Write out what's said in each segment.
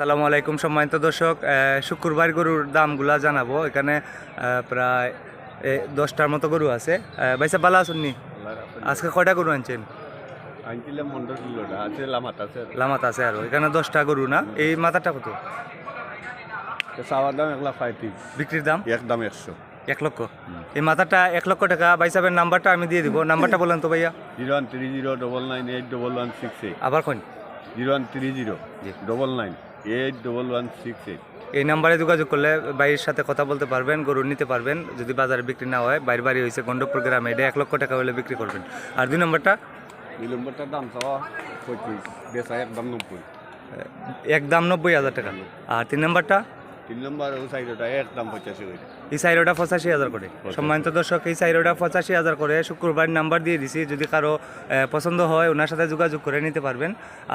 আসসালামু আলাইকুম সম্মানিত দর্শক শুক্রবার গরুর দামগুলা জানাব। এখানে প্রায় দশটার মতো গরু আছে। ভাইসা ভালো আছেন নি? আজকে কয়টা গরু আনছেন? লামাত আছে আর এখানে দশটা গরু না? এই মাথাটা কত? দাম এক লাখ পঁয়ত্রিশ। বিক্রির দাম? একদম একশো। এক লক্ষ। এই মাথাটা এক লক্ষ টাকা। ভাইসাবের নাম্বারটা আমি দিয়ে দিব। নাম্বারটা বলেন তো ভাইয়া। Zero one three zero double nine eight double one six eight. আবার কোন zero one three zero double nine. Eight double one six eight এই নাম্বারে যোগাযোগ করলে বাইরের সাথে কথা বলতে পারবেন গরু নিতে পারবেন যদি বাজারে বিক্রি না হয় বাইরে বাড়ি হয়েছে গন্ডপুর গ্রামে এটা এক লক্ষ টাকা হলে বিক্রি করবেন। আর দুই নম্বরটা? দুই নম্বরটার দাম চাওয়া পঁয়ত্রিশ বেচা একদম নব্বই। একদম নব্বই হাজার টাকা। আর তিন নম্বরটা? তিন নম্বর ও সাইডটা একদম পঁচাশি করে। এই সাইরোটা পঁচাশি হাজার করে। সম্মানিত দর্শক এই সাইরোটা পঁচাশি হাজার করে। শুক্রবার নাম্বার দিয়ে দিছি যদি কারও পছন্দ হয় ওনার সাথে যোগাযোগ করে নিতে পারবেন।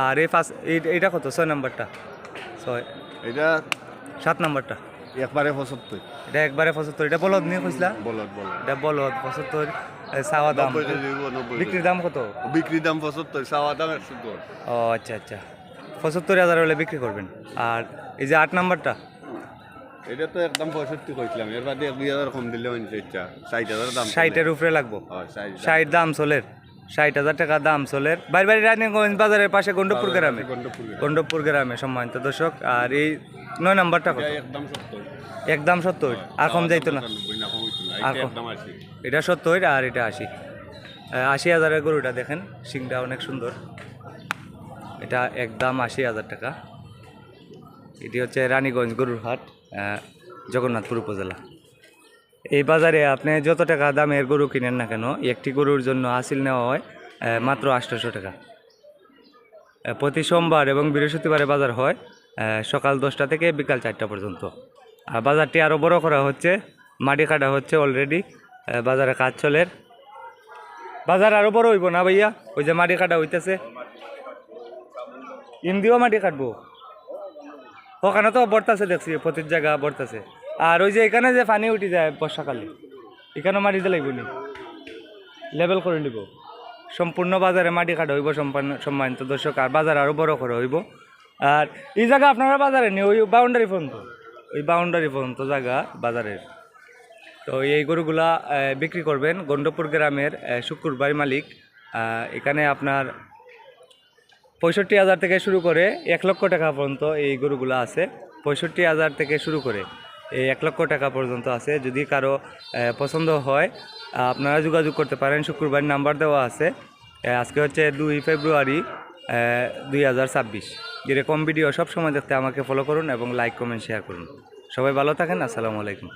আর এই ফার্স্ট এইটা কত? ছয় নাম্বারটা? ছয়। এটা সাত নাম্বারটা। একবারে পঁচাত্তর। এটা একবারে পঁচাত্তর। এটা বলদ নিয়ে কইসলা বলদ বলদ। এটা বলদ পঁচাত্তর চাওয়া দাম। বিক্রির দাম কত? বিক্রির দাম পঁচাত্তর চাওয়া দাম একশো দশ। ও আচ্ছা আচ্ছা। পঁচাত্তর হাজার হলে বিক্রি করবেন। আর এই যে আট নাম্বারটা? এটা তো একদম পঁয়ষট্টি কইছিলাম। এর বাদে দুই হাজার কম দিলে ইচ্ছা ষাট হাজার দাম ষাটের উপরে লাগবো। ষাট দাম চলের। ষাট হাজার টাকা দাম চলের। বাড়ি বাড়ি রানীগঞ্জ বাজারের পাশে গন্ডপুর গ্রামে। গন্ডপুর গ্রামে। সম্মানিত দর্শক আর এই নয় নাম্বারটা কত? একদম সত্তর। একদম আর কম যাইতো না? আর এটা সত্তর আর এটা আশি। আশি হাজারের গরুটা দেখেন সিংটা অনেক সুন্দর। এটা একদম আশি হাজার টাকা। এটি হচ্ছে রানীগঞ্জ গরুর হাট জগন্নাথপুর উপজেলা। এই বাজারে আপনি যত টাকা দামের গরু কিনেন না কেন, একটি গরুর জন্য হাসিল নেওয়া হয় মাত্র আটশোশো টাকা। প্রতি সোমবার এবং বৃহস্পতিবারে বাজার হয় সকাল দশটা থেকে বিকাল চারটা পর্যন্ত। আর বাজারটি আরও বড় করা হচ্ছে, মাটি কাটা হচ্ছে অলরেডি বাজারে কাজ চলের বাজার আরও বড় হইব না ভাইয়া? ওই যে মাটি কাটা হইতেছে। ইন্দিও মাটি কাটবো। ওখানে তো বর্তাছে দেখছি প্রতি জায়গা বর্তাছে। আর ওই যে এখানে যে পানি উঠি যায় বর্ষাকালে এখানে মাটিতে লাগবে নি। লেভেল করে নিব। সম্পূর্ণ বাজারে মাটি কাটা হইব সম্পন্ন সম্মানিত দর্শক আর বাজার আরও বড় করে হইব। আর এই জায়গা আপনারা বাজারে নেই ওই বাউন্ডারি পর্যন্ত। ওই বাউন্ডারি পর্যন্ত জায়গা বাজারের। তো এই গরুগুলা বিক্রি করবেন গন্ডপুর গ্রামের আহ, শুক্রবার মালিক। এখানে আপনার পঁয়ষট্টি হাজার থেকে শুরু করে এক লক্ষ টাকা পর্যন্ত এই গরুগুলো আছে। পঁয়ষট্টি হাজার থেকে শুরু করে এক লক্ষ টাকা পর্যন্ত আছে। যদি কারও পছন্দ হয়, আপনারা যোগাযোগ করতে পারেন। শুক্রবার নাম্বার দেওয়া আছে। আজকে হচ্ছে দুই ফেব্রুয়ারি দুই হাজার ছাব্বিশ। এরকম ভিডিও সব সময় দেখতে আমাকে ফলো করুন এবং লাইক কমেন্ট শেয়ার করুন। সবাই ভালো থাকেন। আসসালামু আলাইকুম।